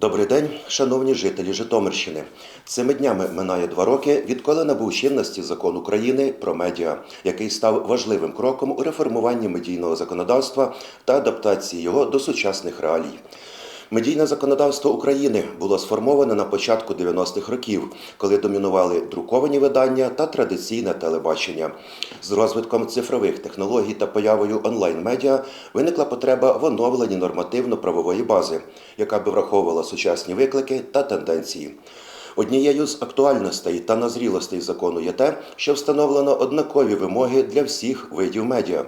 Добрий день, шановні жителі Житомирщини. Цими днями минає два роки, відколи набув чинності закон України про медіа, який став важливим кроком у реформуванні медійного законодавства та адаптації його до сучасних реалій. Медійне законодавство України було сформоване на початку 90-х років, коли домінували друковані видання та традиційне телебачення. З розвитком цифрових технологій та появою онлайн-медіа виникла потреба в оновленні нормативно-правової бази, яка би враховувала сучасні виклики та тенденції. Однією з актуальностей та назрілостей закону є те, що встановлено однакові вимоги для всіх видів медіа.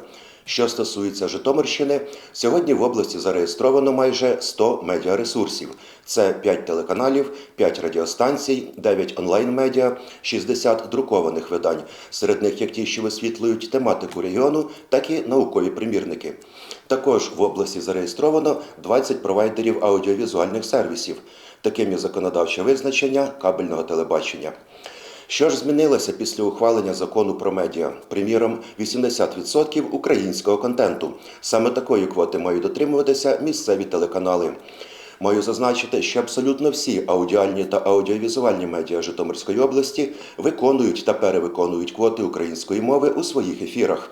Що стосується Житомирщини, сьогодні в області зареєстровано майже 100 медіаресурсів. Це 5 телеканалів, 5 радіостанцій, 9 онлайн-медіа, 60 друкованих видань, серед них як ті, що висвітлюють тематику регіону, так і наукові примірники. Також в області зареєстровано 20 провайдерів аудіовізуальних сервісів. Таким є законодавче визначення кабельного телебачення. Що ж змінилося після ухвалення закону про медіа? Приміром, 80% українського контенту. Саме такої квоти мають дотримуватися місцеві телеканали. Маю зазначити, що абсолютно всі аудіальні та аудіовізуальні медіа Житомирської області виконують та перевиконують квоти української мови у своїх ефірах.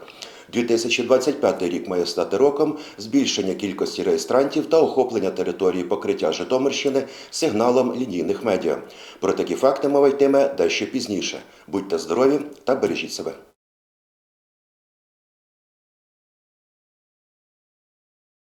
2025 рік має стати роком збільшення кількості реєстрантів та охоплення території покриття Житомирщини сигналом лінійних медіа. Про такі факти мова йтиме дещо пізніше. Будьте здорові та бережіть себе.